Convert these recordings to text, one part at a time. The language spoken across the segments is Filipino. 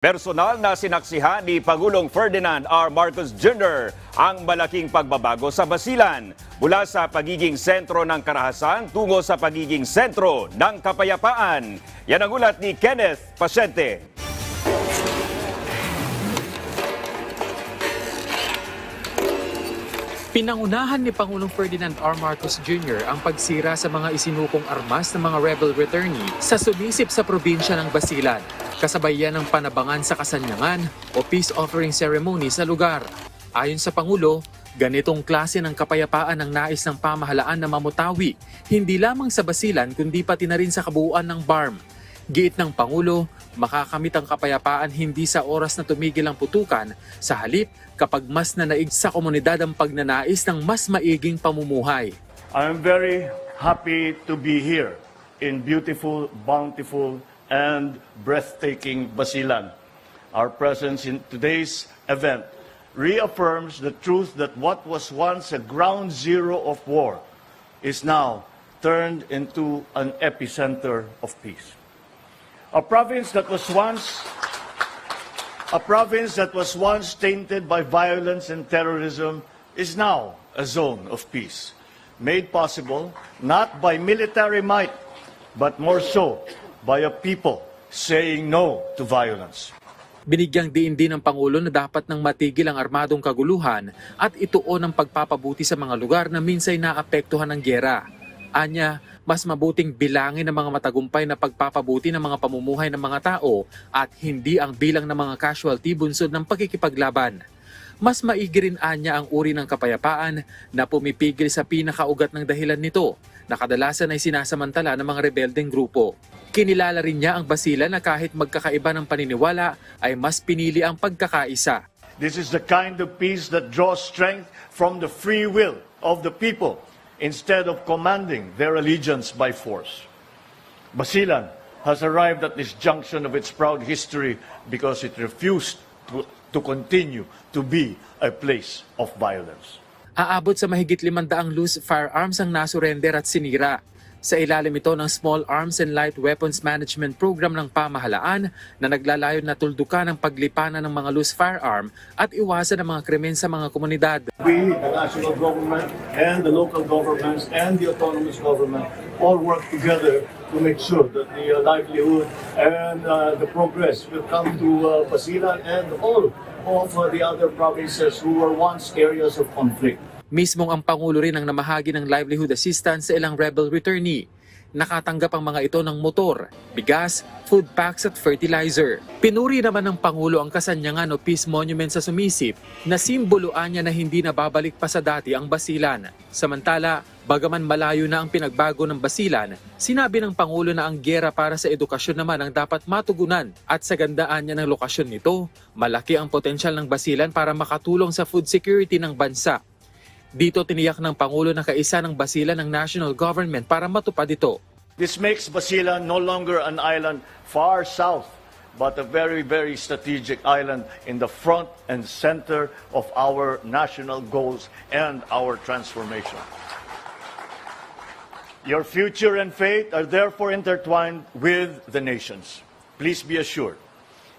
Personal na sinaksihan ni Pangulong Ferdinand R. Marcos Jr. ang malaking pagbabago sa Basilan mula sa pagiging sentro ng karahasan tungo sa pagiging sentro ng kapayapaan. Yan ang ulat ni Kenneth Pasyente. Pinangunahan ni Pangulong Ferdinand R. Marcos Jr. ang pagsira sa mga isinukong armas ng mga rebel returnee sa sumisip sa probinsya ng Basilan, kasabay yan ng panabangan sa kasanyangan o peace offering ceremony sa lugar. Ayon sa Pangulo, ganitong klase ng kapayapaan ang nais ng pamahalaan na mamutawi, hindi lamang sa Basilan kundi pati na rin sa kabuuan ng BARM. Giit ng Pangulo, makakamit ang kapayapaan hindi sa oras na tumigil ang putukan, sa halip kapag mas nanaig sa komunidad ang pagnanais ng mas maiging pamumuhay. I am very happy to be here in beautiful, bountiful, and breathtaking Basilan. Our presence in today's event reaffirms the truth that what was once a ground zero of war is now turned into an epicenter of peace. A province that was once a province that was once tainted by violence and terrorism is now a zone of peace, made possible not by military might, but more so by a people saying no to violence. Binigyang diin din ng Pangulo na dapat nang matigil ang armadong kaguluhan at ituon ang pagpapabuti sa mga lugar na minsay naapektuhan ng gyera. Anya, mas mabuting bilangin ng mga matagumpay na pagpapabuti ng mga pamumuhay ng mga tao at hindi ang bilang ng mga casualty bunsod ng pagkikipaglaban. Mas maigi rin anya ang uri ng kapayapaan na pumipigil sa pinakaugat ng dahilan nito na kadalasan ay sinasamantala ng mga rebeldeng grupo. Kinilala rin niya ang basila na kahit magkakaiba ng paniniwala ay mas pinili ang pagkakaisa. This is the kind of peace that draws strength from the free will of the people instead of commanding their allegiance by force. Basilan has arrived at this junction of its proud history because it refused to, to continue to be a place of violence. Aabot sa mahigit 500 loose firearms ang nasurrender at sinira. Sa ilalim ito ng Small Arms and Light Weapons Management Program ng pamahalaan na naglalayon na tuldukan ang paglipanan ng mga loose firearm at iwasan ang mga krimen sa mga komunidad. We, the national government, and the local governments, and the autonomous government all work together to make sure that the uh, livelihood and uh, the progress will come to uh, Basilan and all of uh, the other provinces who were once areas of conflict. Mismong ang Pangulo rin ang namahagi ng livelihood assistance sa ilang rebel returnee. Nakatanggap ang mga ito ng motor, bigas, food packs at fertilizer. Pinuri naman ng Pangulo ang kasanyangan o Peace Monument sa sumisip na simboloan niya na hindi na babalik pa sa dati ang Basilan. Samantala, bagaman malayo na ang pinagbago ng Basilan, sinabi ng Pangulo na ang gera para sa edukasyon naman ang dapat matugunan at sa gandaan niya ng lokasyon nito, malaki ang potensyal ng Basilan para makatulong sa food security ng bansa. Dito tiniyak ng Pangulo na kaisa ng Basilan ng national government para matupad ito. This makes Basilan no longer an island far south, but a very, very strategic island in the front and center of our national goals and our transformation. Your future and fate are therefore intertwined with the nations. Please be assured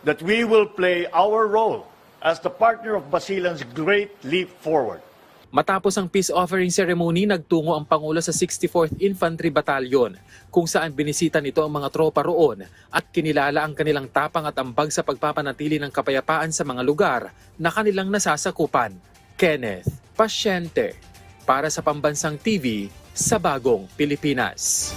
that we will play our role as the partner of Basilan's great leap forward. Matapos ang peace offering ceremony, nagtungo ang Pangulo sa 64th Infantry Battalion kung saan binisita nito ang mga tropa roon at kinilala ang kanilang tapang at ambag sa pagpapanatili ng kapayapaan sa mga lugar na kanilang nasasakupan. Kenneth Pasyente para sa Pambansang TV sa Bagong Pilipinas.